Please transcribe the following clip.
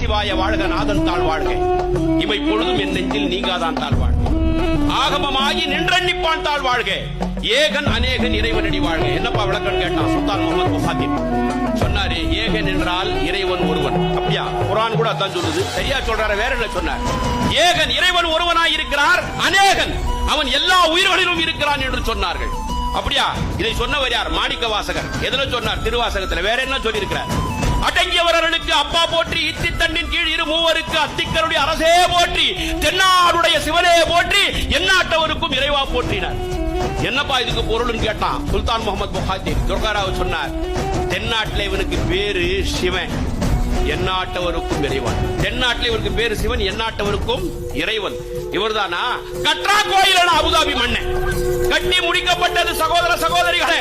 சிவாய வாழ்க நாதன் தாழ் வாழ்க இவை பொழுதும் என் நெஞ்சில் நீங்காதான் தாழ் வாழ்க ஆகமமாகி நின்றன்னிப்பான் தாழ் வாழ்க ஏகன் அநேகன் இறைவனடி வாழ்க. என்னப்பா விளக்கம் கேட்டான் சுல்தான் முகமது முஹாத்திம் சொன்னாரு ஏகன் என்றால் இறைவன் ஒருவன். அப்படியா? குரான் கூட அதான் சொல்லுது. சரியா சொல்றாரு? வேற என்ன சொன்னார்? ஏகன் இறைவன் ஒருவனாய் இருக்கிறார் அநேகன். அவன் எல்லா உயிர்களிலும் இருக்கிறான் என்று சொன்னார்கள். அப்படியா? இதை சொன்னவர் யார்? மாணிக்க வாசகர் எதுல சொன்னார்? திருவாசகத்துல. வேற என்ன சொல்லியிருக்கிறார்? அடங்கியவர் அப்பா போற்றி இத்தி தண்ணின் கீழ் இரு மூவருக்கு அத்திக்கருடைய அரசே போற்றி தென்னாடுடைய சிவனே போற்றி எந்நாட்டவருக்கும் இறைவா போற்றினார். என்னப்பா இதுக்கு பொருள்னு கேட்டான்? சுல்தான் முகமது புகாத்தி துர்காராவ் சொன்னார் தென்னாட்டில் இவனுக்கு பேரு சிவன் எந்நாட்டவருக்கும் இறைவன். தென்னாட்டில் இவருக்கு பேரு சிவன் எந்நாட்டவருக்கும் இறைவன். இவர்தானா? கட்ரா கோயில் அபுதாபி மன்னன். கட்டி முடிக்கப்பட்டது சகோதர சகோதரிகளே